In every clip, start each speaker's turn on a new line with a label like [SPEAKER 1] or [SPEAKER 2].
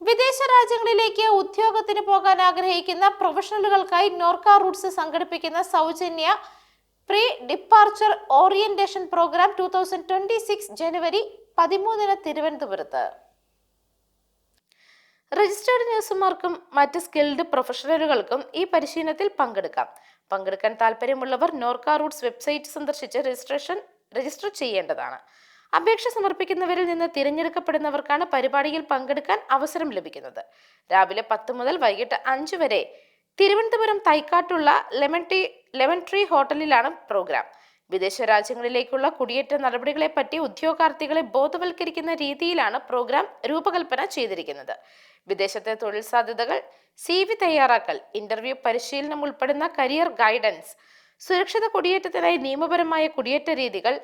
[SPEAKER 1] വിദേശ രാജ്യങ്ങളിലേക്ക് ഉദ്യോഗത്തിന് പോകാൻ ആഗ്രഹിക്കുന്ന പ്രൊഫഷണലുകൾക്കായി നോർക്ക റൂട്ട്സ് സംഘടിപ്പിക്കുന്ന സൗജന്യ pre departure orientation programme two thousand twenty six ജനുവരി പതിമൂന്നിന് തിരുവനന്തപുരത്ത്. രജിസ്റ്റേർഡ് നഴ്സുമാർക്കും മറ്റ് സ്കിൽഡ് പ്രൊഫഷണലുകൾക്കും ഈ പരിശീലനത്തിൽ പങ്കെടുക്കാം. പങ്കെടുക്കാൻ താല്പര്യമുള്ളവർ നോർക്ക റൂട്ട്സ് വെബ്സൈറ്റ് സന്ദർശിച്ച് രജിസ്ട്രേഷൻ രജിസ്റ്റർ ചെയ്യേണ്ടതാണ്. അപേക്ഷ സമർപ്പിക്കുന്നവരിൽ നിന്ന് തിരഞ്ഞെടുക്കപ്പെടുന്നവർക്കാണ് പരിപാടിയിൽ പങ്കെടുക്കാൻ അവസരം ലഭിക്കുന്നത്. രാവിലെ പത്ത് മുതൽ വൈകിട്ട് അഞ്ച് വരെ തിരുവനന്തപുരം തൈക്കാട്ടുള്ള ലെമൺ ടീ ലെമൺ ട്രീ ഹോട്ടലിലാണ് പ്രോഗ്രാം. വിദേശ രാജ്യങ്ങളിലേക്കുള്ള കുടിയേറ്റ നടപടികളെപ്പറ്റി ഉദ്യോഗാർത്ഥികളെ ബോധവൽക്കരിക്കുന്ന രീതിയിലാണ് പ്രോഗ്രാം രൂപകൽപ്പന ചെയ്തിരിക്കുന്നത്. വിദേശത്തെ തൊഴിൽ സാധ്യതകൾ സി വി തയ്യാറാക്കൽ ഇന്റർവ്യൂ പരിശീലനം ഉൾപ്പെടുന്ന കരിയർ ഗൈഡൻസ് സുരക്ഷിത കുടിയേറ്റത്തിനായി നിയമപരമായ കുടിയേറ്റ രീതികൾ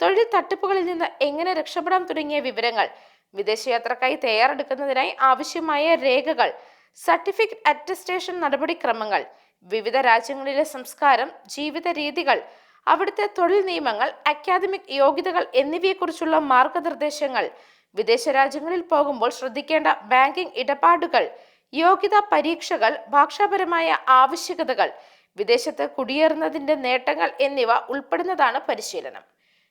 [SPEAKER 1] തൊഴിൽ തട്ടിപ്പുകളിൽ നിന്ന് എങ്ങനെ രക്ഷപ്പെടാം തുടങ്ങിയ വിവരങ്ങൾ വിദേശയാത്രക്കായി തയ്യാറെടുക്കുന്നതിനായി ആവശ്യമായ രേഖകൾ സർട്ടിഫിക്കറ്റ് അറ്റസ്റ്റേഷൻ നടപടിക്രമങ്ങൾ വിവിധ രാജ്യങ്ങളിലെ സംസ്കാരം ജീവിത രീതികൾ അവിടുത്തെ തൊഴിൽ നിയമങ്ങൾ അക്കാദമിക് യോഗ്യതകൾ എന്നിവയെക്കുറിച്ചുള്ള മാർഗനിർദ്ദേശങ്ങൾ വിദേശ രാജ്യങ്ങളിൽ പോകുമ്പോൾ ശ്രദ്ധിക്കേണ്ട ബാങ്കിംഗ് ഇടപാടുകൾ യോഗ്യതാ പരീക്ഷകൾ ഭാഷാപരമായ ആവശ്യകതകൾ വിദേശത്ത് കുടിയേറുന്നതിന്റെ നേട്ടങ്ങൾ എന്നിവ ഉൾപ്പെടുന്നതാണ് പരിശീലനം.